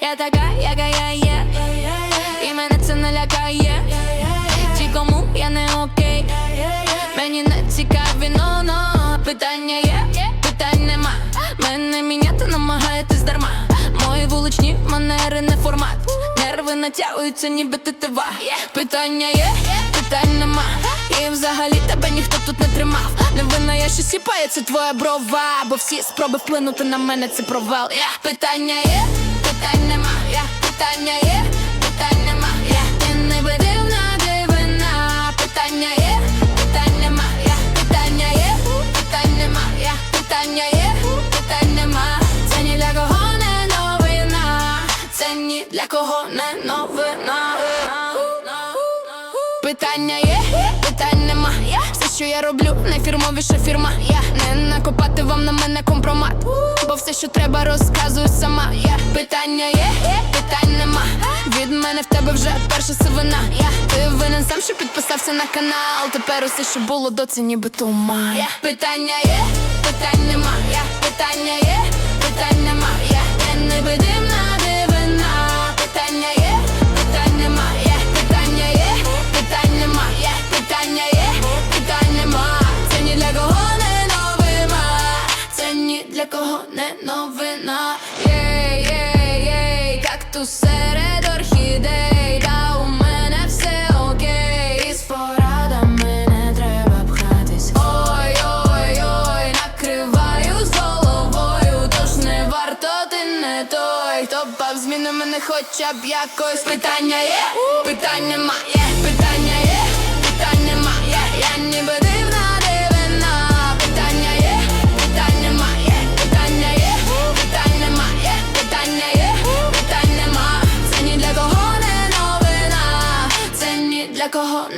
Я така, яка я є, і мене це не лякає. Кому я не окей, мені не цікаві, но но Питання є, питань нема. Мене міняти намагаєтесь дарма. Мої вуличні манери не формат. Нерви натягуються, ніби тетива. Питання є, питань нема. І взагалі тебе ніхто тут не тримав. Не винна я що сіпає, це твоя брова. Бо всі спроби вплинути на мене це провал. Питання є, Питання є, питань нема. Все, що я роблю, найфірмовіша фірма. Я не накопати вам на мене компромат. Бо все, що треба, розказую сама. Я питання є, питань нема. Від мене в тебе вже перша сивина. Я ти винен сам, що підписався на канал. Тепер усе, що було до це ніби туман. Питання є, питань нема. Я питання є, питань нема. Кого не новина. Єй, єй, єй, кактус серед орхідей. Та у мене все окей. Із порадами не треба пхатись. Ой, ой, ой, накриваю з головою. Тож не варто ти не той. Хто бав зміни мене хоча б якось. Питання є, питань нема, ні для кого